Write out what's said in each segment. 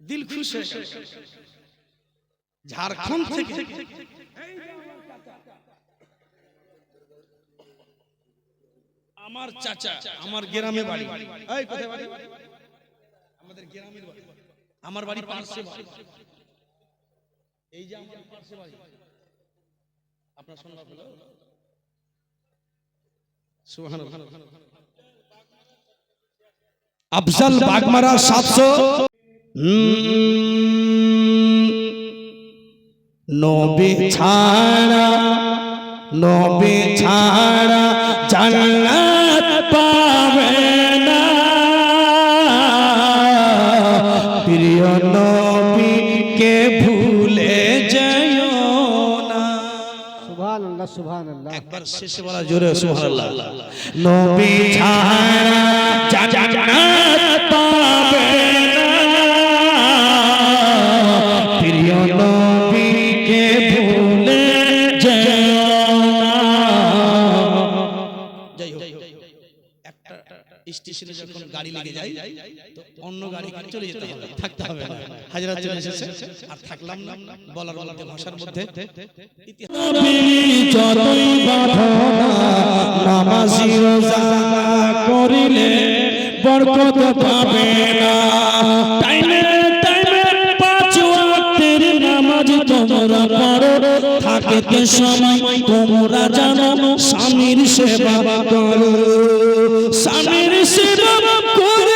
দিল খুশ হয়ে ঝাড়খণ্ড থেকে আমার চাচা আমার গ্রামে বাড়ি। এই কোথায় বাড়ি? আমাদের গ্রামের বাড়ি। আমার বাড়ি পার্শ্বে বাড়ি। এই যে আমার পার্শ্বে বাড়ি। আপনার শোনা হলো সুবহানাল্লাহ। আফজাল বাগমারা সাতশো। নবে ছাড়া নবে ছাড়া জান্নাত সুবহান আল্লাহ সুবহান আল্লাহ একবার শেষে বলা জোরে সুবহানাল্লাহ। নবী ছাড়া জান্নাত পাবে। প্রিয় নবীকে ভুলে যেও যাই হোক একটা স্টেশনে যখন গাড়ি লেগে যায় তো অন্য গাড়ি চলে যেতে হবে থাকতে হবে না। হাজারা চলে এসেছে। আর থাকলাম না বলার মধ্যে ভাষার মধ্যে। ইতিহাস যতই নামাজি রোজা করিলে বরকত পাবে না। টাইমে টাইমে পাঁচ ওয়াক্তের নামাজ তোমরা পড়ো। সময় তোমরা জানো, স্বামীর সেবা করো। স্বামীর সেবা করে।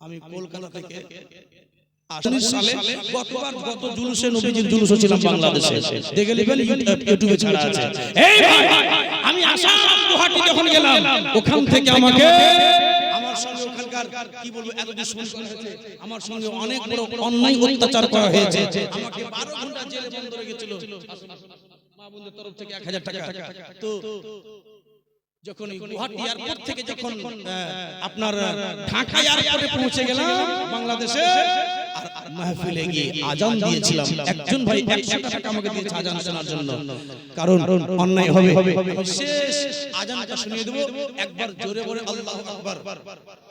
আমি কলকাতা থেকে সালে গতবার গত জুলুসে নবীজির জুলুস ছিলাম বাংলাদেশে। দেখে নেবেন ইউটিউবে ছাড়া আছে। এই ভাই আমি আসাম গুয়াহাটি যখন গেলাম ওখান থেকে আমাকে আমার সঙ্গে কি বলব এত দুশ্মন আমার সঙ্গে অনেক বড় অন্যায় অত্যাচার করা হয়েছে। আমাকে 12 ঘণ্টা জেলে বন্ধ রেখেছিল মা বোনদের তরফ থেকে এক হাজার টাকা। তো যখন গুয়াহাটি এয়ারপোর্ট থেকে যখন আপনার ঢাকা এয়ারপোর্টে পৌঁছে গেলাম বাংলাদেশে আর মাহফিলে গিয়ে আজান দিয়েছিলাম। একজন ভাই একশো টাকা আমাকে দিয়েছে আজান শোনার জন্য। কারণ অন্যায় হবে। শেষ আজানটা শুনিয়ে দেবো। একবার জোরে বলে আল্লাহ আকবার।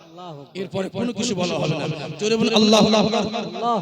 আল্লাহ এরপরে কোনো কিছু বলা হবে না। জোরে বলে আল্লাহ আকবার। আল্লাহ